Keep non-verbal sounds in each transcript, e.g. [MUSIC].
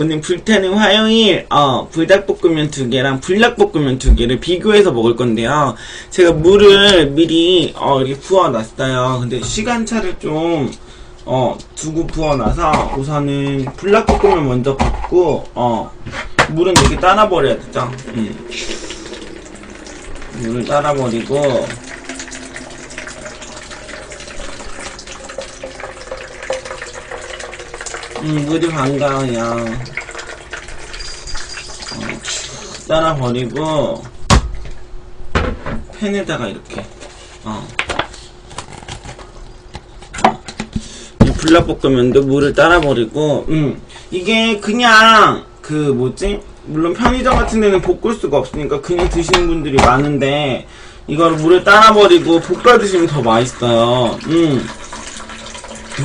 오늘 불타는 화요일, 어, 불닭볶음면 두 개랑 불닭볶음면 두 개를 비교해서 먹을 건데요. 제가 물을 미리, 어, 이렇게 부어놨어요. 근데 시간차를 좀, 어, 두고 부어놔서 우선은 불닭볶음면 먼저 붓고, 어, 물은 이렇게 따라 버려야 되죠. 음. 물을 따라 버리고, 음, 물이 반가워요. 어, 따라 버리고 팬에다가 이렇게 어. 이 불닭볶음면도 물을 따라 버리고 음 이게 그냥 그 뭐지 물론 편의점 같은 데는 볶을 수가 없으니까 그냥 드시는 분들이 많은데 이걸 물을 따라 버리고 볶아 드시면 더 맛있어요. 음.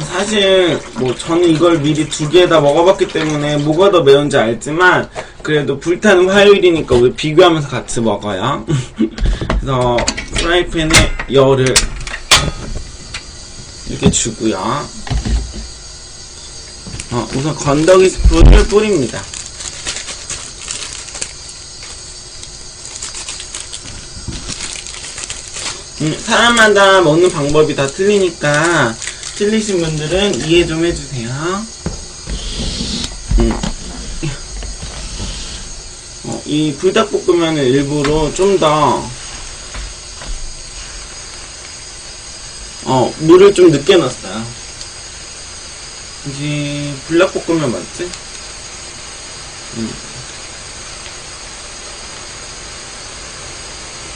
사실 뭐 저는 이걸 미리 두 개 다 먹어봤기 때문에 뭐가 더 매운지 알지만 그래도 불타는 화요일이니까 우리 비교하면서 같이 먹어요. [LAUGHS] 그래서 프라이팬에 열을 이렇게 주고요. 어, 우선 건더기 스프를 뿌립니다. 음, 사람마다 먹는 방법이 다 틀리니까 틀리신 분들은 이해 좀 해주세요. 음. 어, 이 불닭볶음면은 일부러 좀 더, 어, 물을 좀 늦게 넣었어요. 이제, 불닭볶음면 맞지? 음.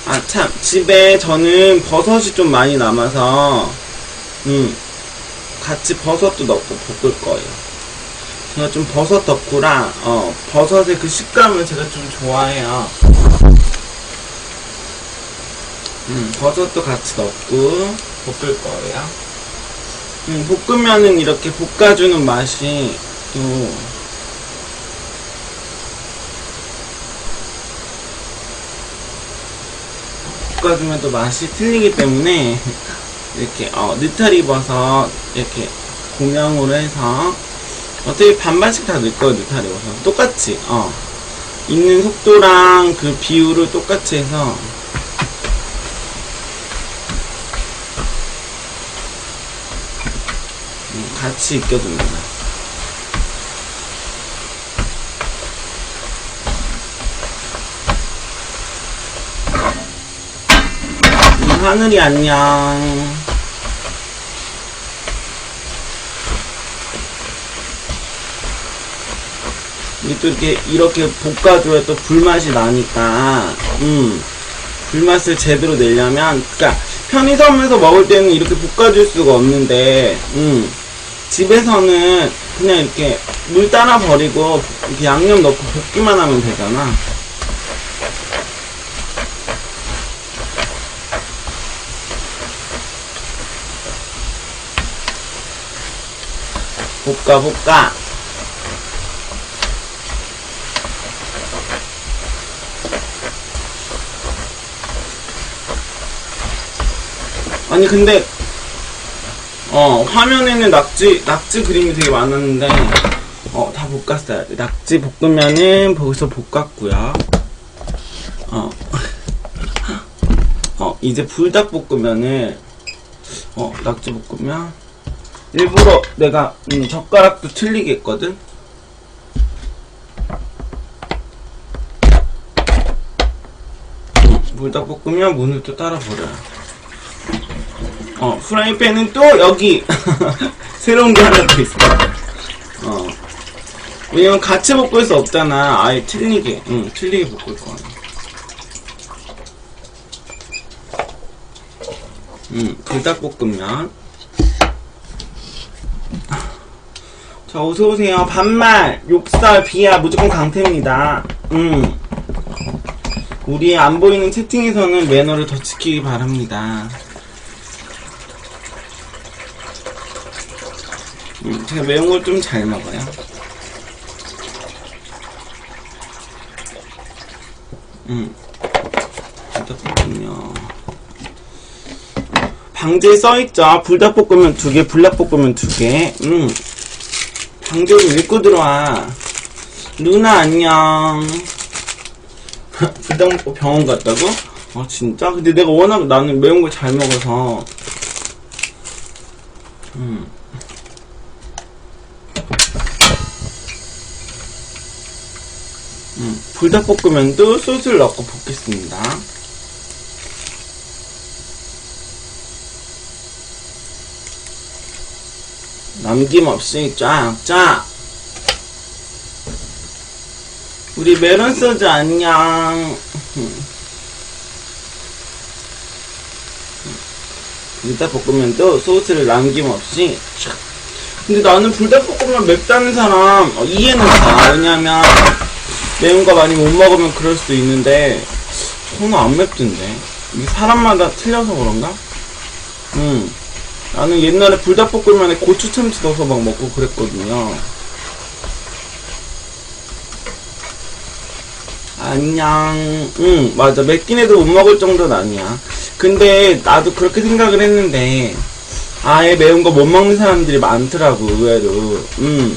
아, 참, 집에 저는 버섯이 좀 많이 남아서, 음, 같이 버섯도 넣고 볶을 거예요. 제가 좀 버섯 덕후라, 어, 버섯의 그 식감을 제가 좀 좋아해요. 음, 버섯도 같이 넣고 볶을 거예요. 음, 볶으면은 이렇게 볶아주는 맛이 또, 볶아주면 또 맛이 틀리기 때문에 [LAUGHS] 이렇게 어, 느타리 버섯 이렇게 공양으로 해서 어떻게 반반씩 다 넣을 거예요 느타리 버섯 똑같이 어. 있는 속도랑 그 비율을 똑같이 해서. 음, 같이 익혀줍니다. 음, 하늘이 안녕 또 이렇게 이렇게 볶아줘야 또 불맛이 나니까 음 불맛을 제대로 내려면 그러니까 편의점에서 먹을 때는 이렇게 볶아줄 수가 없는데 음 집에서는 그냥 이렇게 물 따라 버리고 이렇게 양념 넣고 볶기만 하면 되잖아. 볶아 볶아. 아니 근데 어 화면에는 낙지 낙지 그림이 되게 많았는데 어 다 볶았어요. 낙지 볶으면은 거기서 볶았고요. 어, [LAUGHS] 어 이제 불닭 볶으면은 어 낙지 볶으면? 일부러 내가 음, 젓가락도 틀리게 했거든? 음, 불닭 볶으면 문을 또 따라 버려요 어, 프라이팬은 또 여기 [LAUGHS] 새로운 게 하나 더 있어. 어. 왜냐면 같이 볶을 수 없잖아. 아예 틀리게, 응, 틀리게 볶을 거야. 음, 불닭볶음면. 자, 어서오세요. 반말, 욕설, 비하, 무조건 강태입니다. 음. 우리 안 보이는 채팅에서는 매너를 더 지키기 바랍니다. 제가 매운 걸 좀 잘 먹어요. 음, 불닭볶음면. 방제에 써있죠. 불닭볶음면 두 개, 불닭볶음면 두 개. 음, 방제 좀 읽고 들어와. 누나 안녕. [LAUGHS] 불닭 먹고 병원 갔다고? 아 진짜? 근데 내가 워낙 나는 매운 걸 잘 먹어서 음. 음, 불닭볶음면도 소스를 넣고 볶겠습니다. 남김없이 쫙쫙 우리 메론 소주 안녕 불닭볶음면도 소스를 남김없이 촥. 근데 나는 불닭볶음면 맵다는 사람 어, 이해는 가 왜냐면 매운 거 많이 못 먹으면 그럴 수도 있는데 저는 안 맵던데. 이게 사람마다 틀려서 그런가? 음. 나는 옛날에 불닭볶음면에 고추 참치 넣어서 막 먹고 그랬거든요. 안녕. 응 맞아. 맵긴 해도 못 먹을 정도는 아니야. 근데 나도 그렇게 생각을 했는데 아예 매운 거 못 먹는 사람들이 많더라고 의외로. 음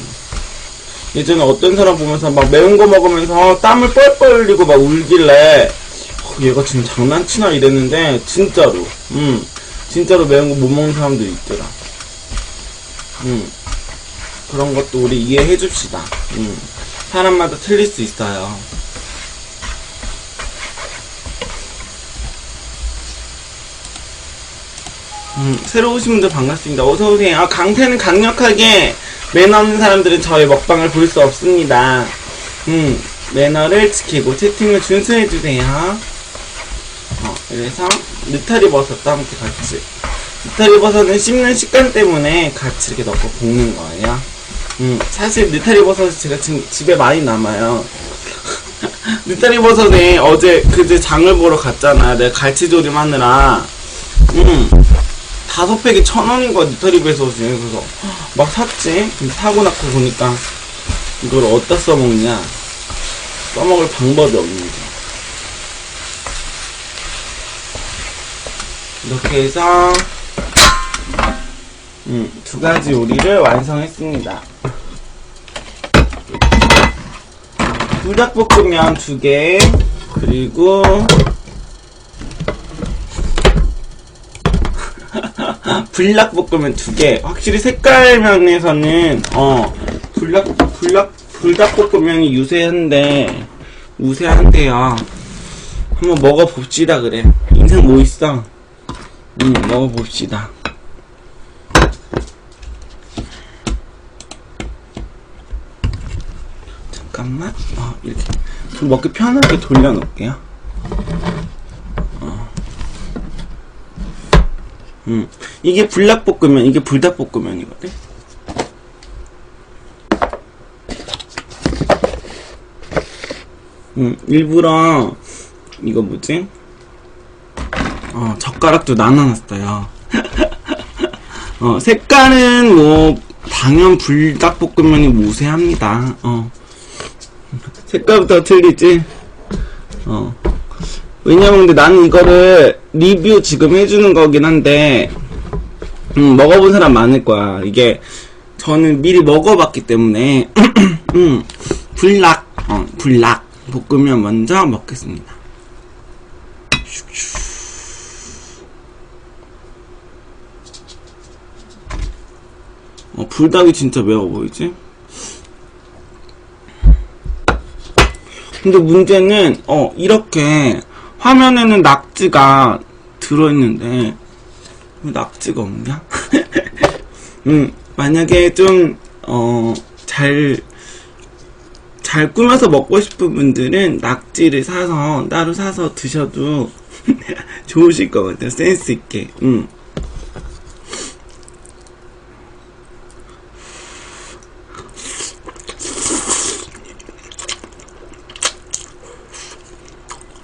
예전에 어떤 사람 보면서 막 매운 거 먹으면서 땀을 뻘뻘 흘리고 막 울길래 어, 얘가 지금 장난치나 이랬는데 진짜로 음 진짜로 매운 거 못 먹는 사람들이 있더라 음 그런 것도 우리 이해해 줍시다 음 사람마다 틀릴 수 있어요 음, 새로 오신 분들 반갑습니다. 어서오세요. 아, 강태는 강력하게 매너 없는 사람들은 저의 먹방을 볼 수 없습니다. 음, 매너를 지키고 채팅을 준수해주세요. 어, 그래서, 느타리 버섯도 함께 같이. 느타리 버섯은 씹는 식감 때문에 같이 이렇게 넣고 볶는 거예요. 음, 사실 느타리 버섯이 제가 지금 집에 많이 남아요. [LAUGHS] 느타리 버섯에 어제 그제 장을 보러 갔잖아. 내가 갈치조림 하느라. 음, 다섯 팩에 천 원인 거야, 니타리 배서지. 그래서 막 샀지. 사고 나고 보니까 이걸 어디다 써먹냐. 써먹을 방법이 없는 거야. 이렇게 해서 음, 두 가지 요리를 완성했습니다. 불닭볶음면 두 개, 그리고 불닭볶음면 두 개. 확실히 색깔 면에서는 어 불닭 불닭 불닭 볶음면이 유세한데 우세한데요. 한번 먹어봅시다 그래. 인생 뭐 있어? 음 먹어봅시다. 잠깐만. 어 이렇게 좀 먹기 편하게 돌려놓을게요. 음. 이게 불닭볶음면, 이게 불닭볶음면이거든? 음, 일부러, 이거 뭐지? 어, 젓가락도 나눠놨어요. [LAUGHS] 어, 색깔은 뭐, 당연 불닭볶음면이 우세합니다. 어. 색깔부터 틀리지? 어. 왜냐면 근데 나는 이거를 리뷰 지금 해주는 거긴 한데 음, 먹어본 사람 많을 거야 이게 저는 미리 먹어봤기 때문에 [CLEARS THROAT] 음, 불락 어, 불락 볶으면 먼저 먹겠습니다 어, 불닭이 진짜 매워 보이지? 근데 문제는 어 이렇게 화면에는 낙지가 들어있는데 왜 낙지가 없냐? [LAUGHS] 음 만약에 좀 어 잘 잘 꾸며서 먹고 싶은 분들은 낙지를 사서 따로 사서 드셔도 [LAUGHS] 좋으실 것 같아요 센스 있게 음.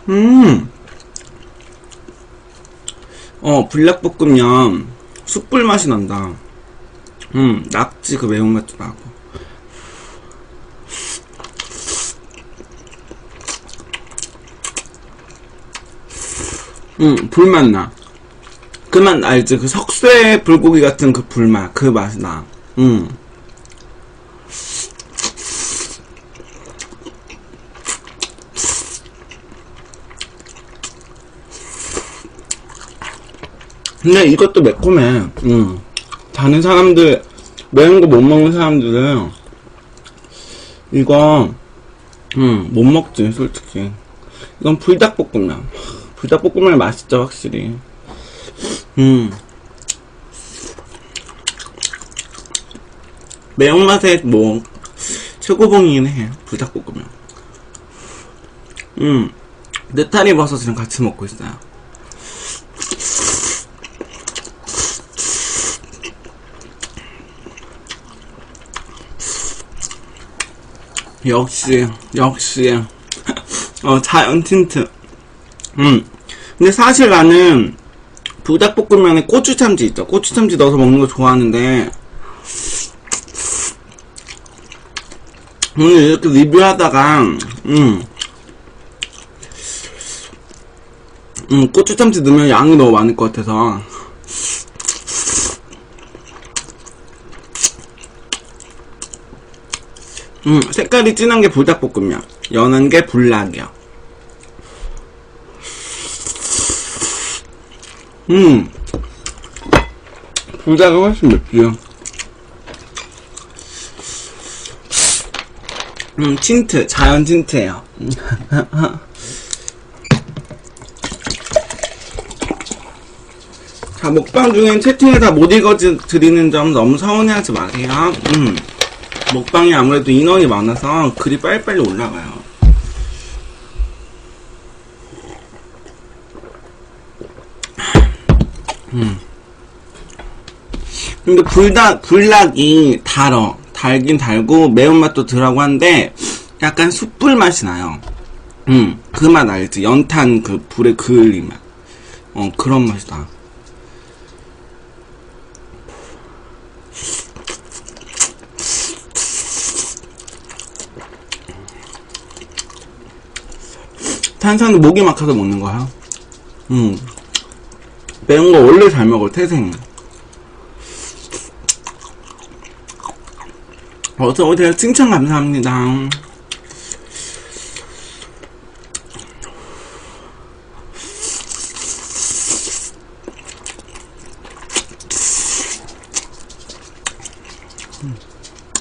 음. 어, 불닭볶음면 숯불 맛이 난다. 음, 낙지 그 매운맛도 나고. 음, 불맛 나. 그맛 알지? 그 석쇠 불고기 같은 그 불맛, 그 맛이 나. 음. 근데 이것도 매콤해. 음. 다른 사람들, 매운 거 못 먹는 사람들은, 이거, 음, 못 먹지, 솔직히. 이건 불닭볶음면. 불닭볶음면 맛있죠, 확실히. 음. 매운맛의 뭐, 최고봉이긴 해, 불닭볶음면. 음. 느타리 버섯이랑 같이 먹고 있어요. 역시, 역시, [LAUGHS] 어, 자연 틴트. 음. 근데 사실 나는, 불닭볶음면에 고추 참치 있죠. 고추 참치 넣어서 먹는 거 좋아하는데, 오늘 이렇게 리뷰하다가, 음, 음, 고추 참치 넣으면 양이 너무 많을 것 같아서, 음, 색깔이 진한 게 불닭볶음면, 연한 게 불닭이요. 음, 불닭이 훨씬 맵지요. 음, 틴트, 자연 틴트예요. [LAUGHS] 자, 먹방 중엔 채팅에 다 못 읽어드리는 점 너무 서운해하지 마세요. 음, 먹방이 아무래도 인원이 많아서 글이 빨리빨리 올라가요. 음. 근데 불닭, 불닭이 달어. 달긴 달고 매운맛도 덜하고 한데 약간 숯불 맛이 나요. 음, 그 맛 알지? 연탄 그 불에 그을린 맛. 어, 그런 맛이 나. 탄산은 목이 막혀서 먹는 거야. 음. 매운 거 원래 잘 먹어, 태생. 어서 오세요. 칭찬 감사합니다.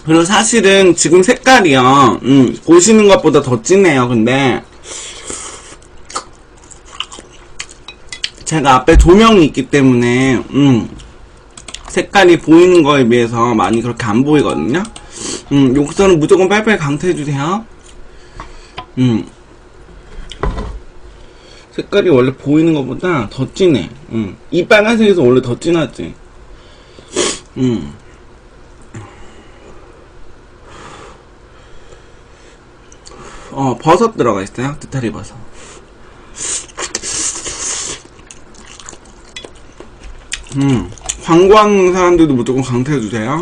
그리고 사실은 지금 색깔이요, 음, 보시는 것보다 더 진해요, 근데. 제가 앞에 조명이 있기 때문에, 음, 색깔이 보이는 거에 비해서 많이 그렇게 안 보이거든요? 음, 여기서는 무조건 빨리빨리 강퇴해주세요. 음. 색깔이 원래 보이는 것보다 더 진해. 음. 이 빨간색에서 원래 더 진하지. 음. 어, 버섯 들어가 있어요. 느타리 버섯. 음. 광고하는 사람들도 무조건 강퇴해주세요.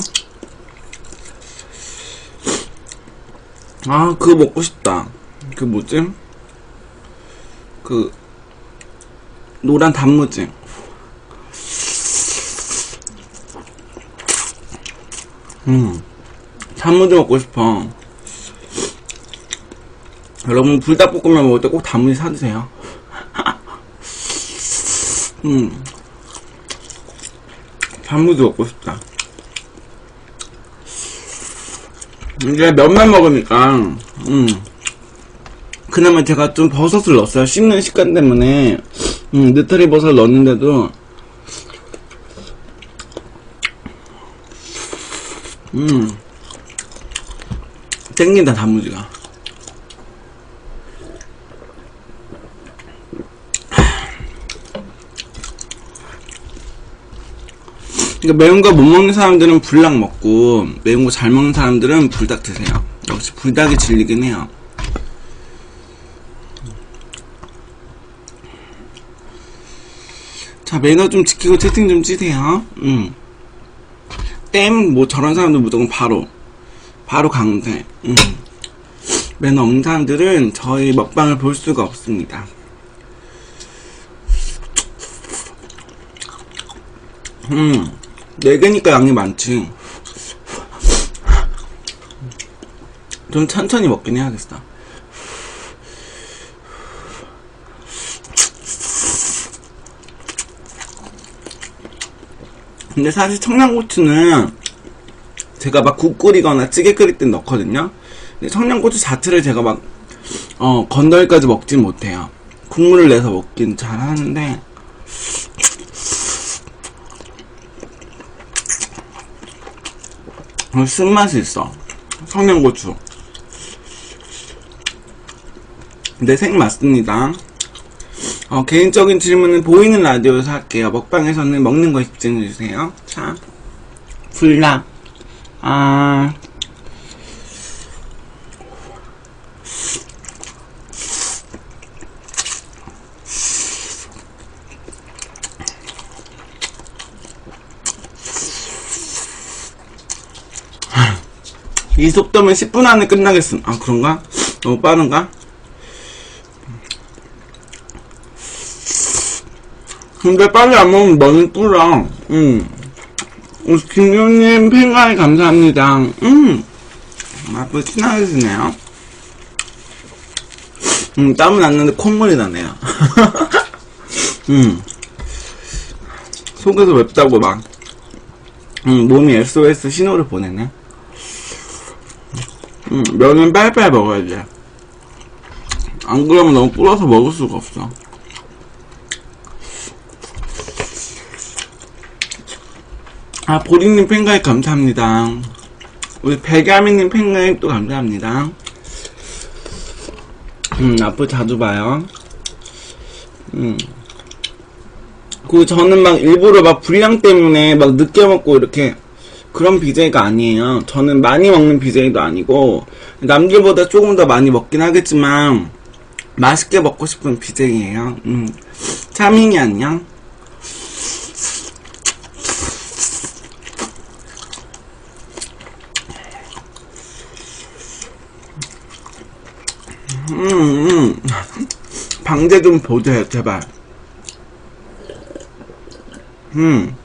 아, 그거 먹고 싶다. 그 뭐지? 그, 노란 단무지. 음, 단무지 먹고 싶어. 여러분, 불닭볶음면 먹을 때 꼭 단무지 사드세요. [LAUGHS] 음, 단무지 먹고 싶다. 이제 면만 먹으니까, 음. 그나마 제가 좀 버섯을 넣었어요. 씹는 식감 때문에, 음, 느타리 버섯을 넣었는데도, 음. 땡긴다, 단무지가. 그러니까 매운 거 못 먹는 사람들은 불닭 먹고 매운 거 잘 먹는 사람들은 불닭 드세요. 역시 불닭이 질리긴 해요. 자 매너 좀 지키고 채팅 좀 찌세요. 음. 땜뭐 저런 사람들 무조건 바로 바로 강제. 음. 매너 없는 사람들은 저희 먹방을 볼 수가 없습니다. 음. 4개니까 양이 많지. 좀 천천히 먹긴 해야겠어. 근데 사실 청양고추는 제가 막 국 끓이거나 찌개 끓일 때 넣거든요. 근데 청양고추 자체를 제가 막, 어, 건더기까지 먹진 못해요. 국물을 내서 먹긴 잘 하는데, 쓴맛이 있어. 청양고추. 근데 생 맞습니다. 어, 개인적인 질문은 보이는 라디오에서 할게요. 먹방에서는 먹는 거에 집중해주세요. 자, 불락. 아, 이 속도면 10분 안에 끝나겠음. 아, 그런가? 너무 빠른가? 근데 빨리 안 먹으면 너는 불어. 음. 어, 김효님 팬가이 감사합니다. 음. 앞으로 친하게 지네요. 음, 땀은 났는데 콧물이 나네요. [LAUGHS] 음. 속에서 맵다고 막. 음, 몸이 SOS 신호를 보내네. 음, 면은 빨리빨리 먹어야 돼. 안 그러면 너무 불어서 먹을 수가 없어. 아, 보리님 팬가입 감사합니다. 우리 백야미님 팬가입도 감사합니다. 음, 앞으로 자주 봐요. 음. 그, 저는 막 일부러 막 분량 때문에 막 늦게 먹고 이렇게 그런 BJ가 아니에요. 저는 많이 먹는 BJ도 아니고, 남들보다 조금 더 많이 먹긴 하겠지만, 맛있게 먹고 싶은 BJ예요. 음. 차밍이 안녕. 음, 음. 방제 좀 보세요, 제발. 음.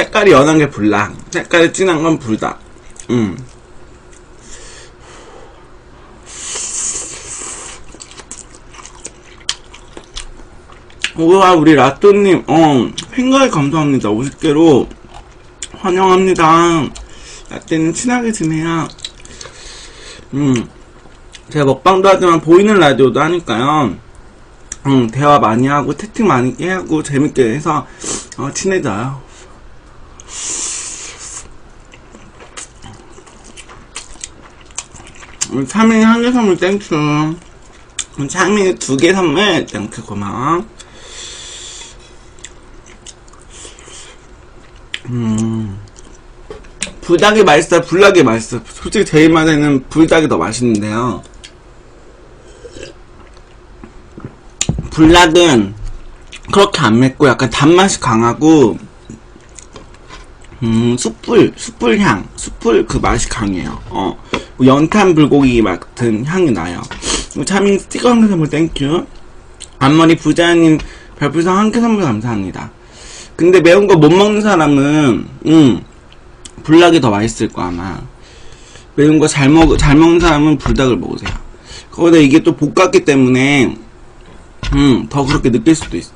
색깔이 연한 게 불락. 색깔이 진한 건 불닭. 음. 우와, 우리 라또님, 어, 팬가에 감사합니다. 50개로 환영합니다. 라떼는 친하게 지내요. 음, 제가 먹방도 하지만 보이는 라디오도 하니까요. 음, 대화 많이 하고, 채팅 많이 하고, 재밌게 해서, 어, 친해져요. 우리 차민이 한 개 선물 땡큐. 우리 차민이 두 개 선물 땡큐 고마워. 음. 불닭이 맛있어요? 불닭이 맛있어요? 솔직히 제 입맛에는 불닭이 더 맛있는데요. 불닭은 그렇게 안 맵고 약간 단맛이 강하고, 음, 숯불, 숯불 향, 숯불 그 맛이 강해요. 어, 뭐 연탄 불고기 같은 향이 나요. 차밍 스티커 한개 선물 땡큐. 앞머리 부자님 별풍선 한개 선물 감사합니다. 근데 매운 거 못 먹는 사람은, 음, 불닭이 더 맛있을 거 아마. 매운 거 잘 먹, 잘 먹는 사람은 불닭을 먹으세요. 거기다 이게 또 볶았기 때문에, 음, 더 그렇게 느낄 수도 있어.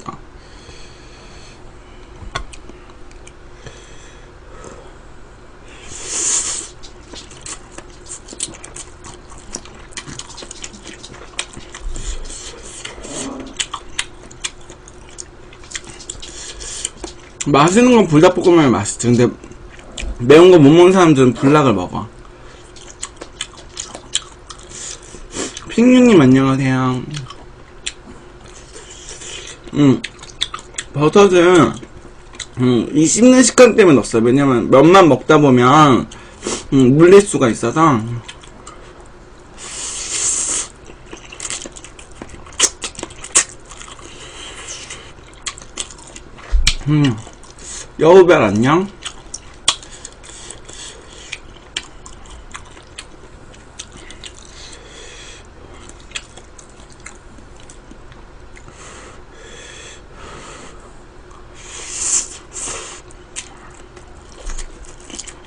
맛있는 건 불닭볶음면이 맛있지. 근데 매운 거 못 먹는 사람들은 불닭을 먹어. 핑유님 안녕하세요. 음, 버섯은 음, 이 씹는 식감 때문에 넣었어요. 왜냐면 면만 먹다 보면 음, 물릴 수가 있어서 음, 여우별 안녕?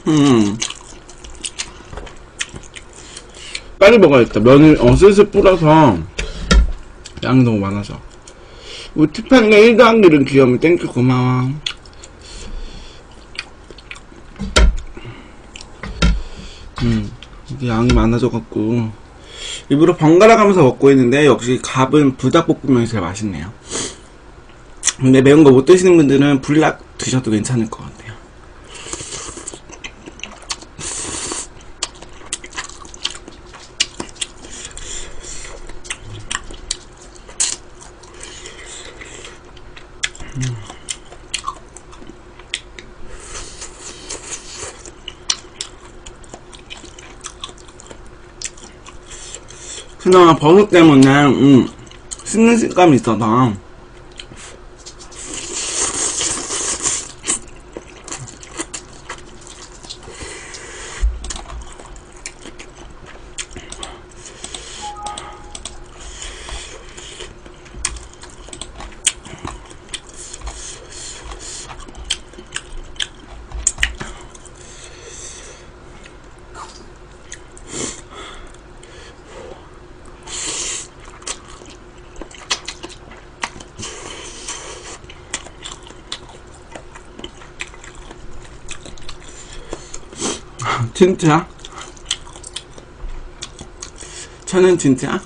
음. 빨리 먹어야겠다. 면을 어, 슬슬 불어서 양이 너무 많아서. 우리 티파니가 1도 한 길은 귀여우면 땡큐 고마워. 음, 이게 양이 많아져갖고 일부러 번갈아 가면서 먹고 있는데 역시 갑은 불닭볶음면이 제일 맛있네요. 근데 매운 거 못 드시는 분들은 불닭 드셔도 괜찮을 것 같아요. 그나마 버섯 때문에 음, 씹는 식감이 있어서 진짜? 저는 진짜?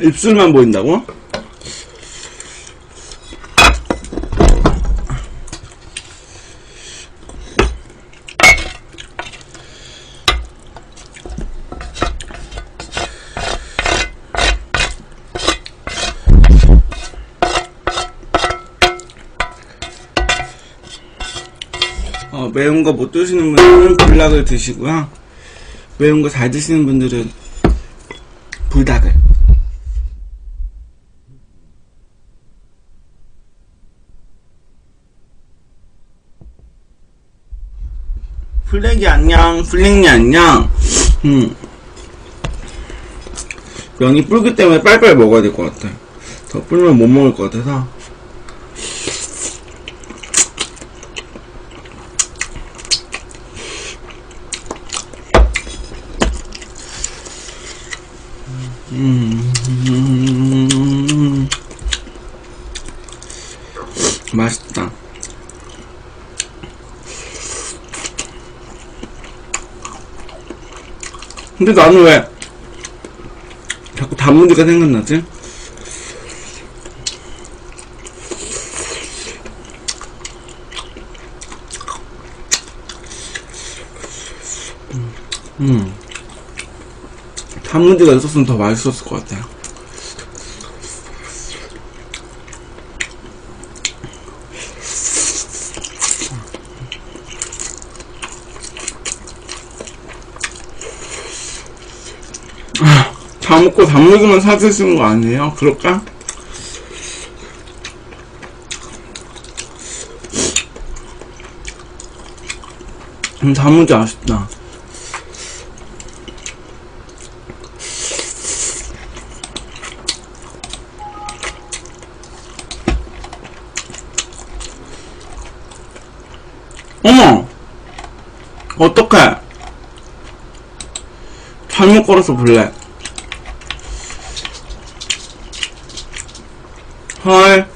입술만 보인다고? 매운 거 못 드시는 분들은 불닭을 드시고요. 매운 거 잘 드시는 분들은 불닭을. 블랙이 안녕, 블랙이 안녕. 음. 면이 불기 때문에 빨리빨리 먹어야 될 것 같아. 더 불면 못 먹을 것 같아서. 음, 맛있다. 근데 나는 왜 자꾸 단무지가 생각나지? 음. 단무지가 있었으면 더 맛있었을 것 같아요. 다 먹고 단무지만 사드시는 거 아니에요? 그럴까? 음, 단무지 아쉽다. 어머! 어떡해! 걸어서 볼래. 헐.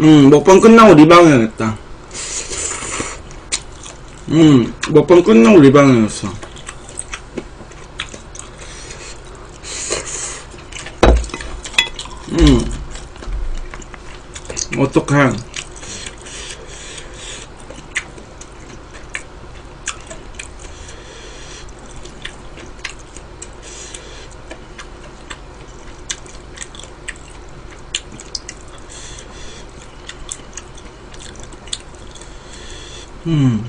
음, 먹방 끝나고 리방 해야겠다. 음, 먹방 끝나고 리방 해야겠어. 음. 어떡해. 음.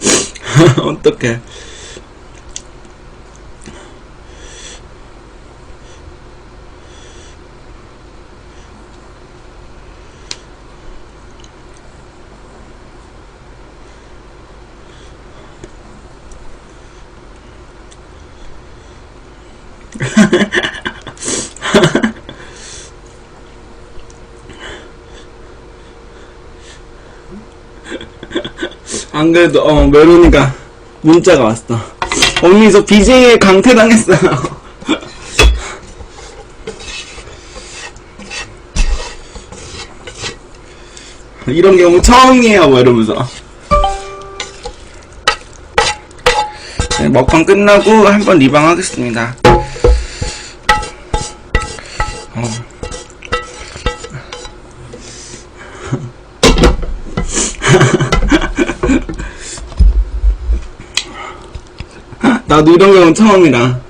[LAUGHS] 어떡해. 안 그래도 어 메로니가 문자가 왔어. 언니 저 BJ에 강퇴당했어요. [LAUGHS] 이런 경우 처음이에요, 뭐 이러면서. 네, 먹방 끝나고 한번 리방 하겠습니다. 어. 나도 이런 경우 처음이라.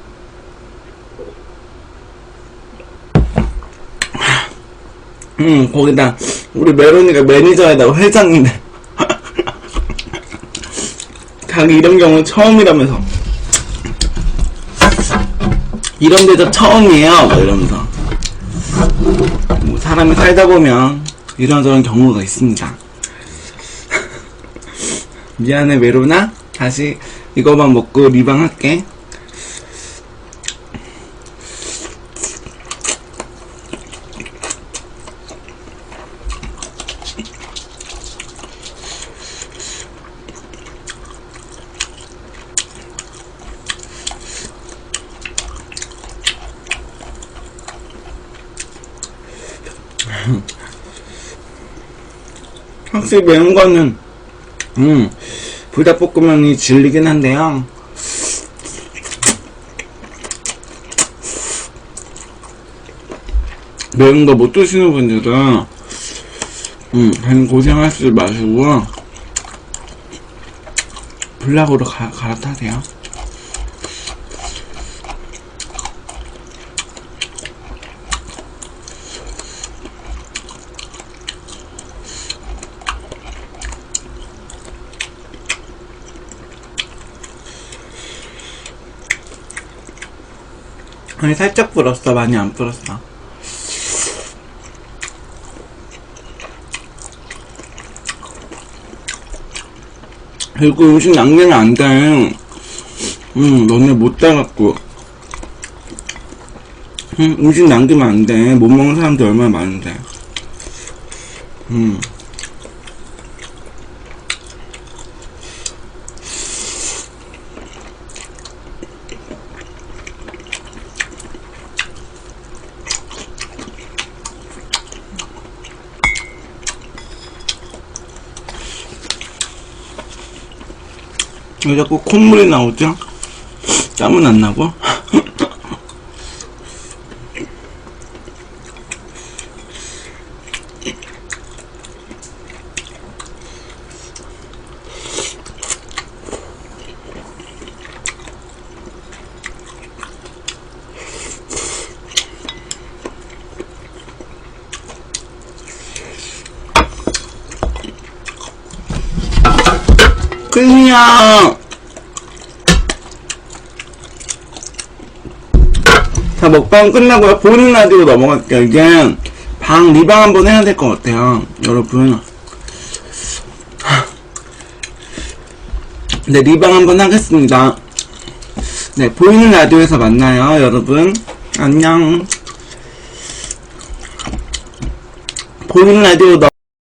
음, 거기다, 우리 메로니가 매니저에다가 회장인데. [LAUGHS] 자기 이런 경우 처음이라면서. 이런 데도 처음이에요. 막 이러면서. 뭐, 사람이 살다 보면 이런저런 경우가 있습니다. [LAUGHS] 미안해, 메로나. 다시 이거만 먹고 리방 할게. 확실히 매운 거는 음 불닭볶음면이 질리긴 한데요. 매운 거 못 드시는 분들은 음 고생하시지 마시고 가, 갈아타세요. 아니 살짝 불었어. 많이 안 불었어. 그리고 음식 남기면 안돼. 응 너네 못 따갖고. 응, 음식 남기면 안돼. 못 먹는 사람들 얼마나 많은데. 응 왜 자꾸 콧물이 나오죠? 땀은 안 나고? 그냥 자 먹방 끝나고요 보는 라디오 넘어갈게요 이게 방 리방 한번 해야 될 것 같아요 여러분. 네 리방 한번 하겠습니다. 네 보이는 라디오에서 만나요 여러분. 안녕. 보이는 라디오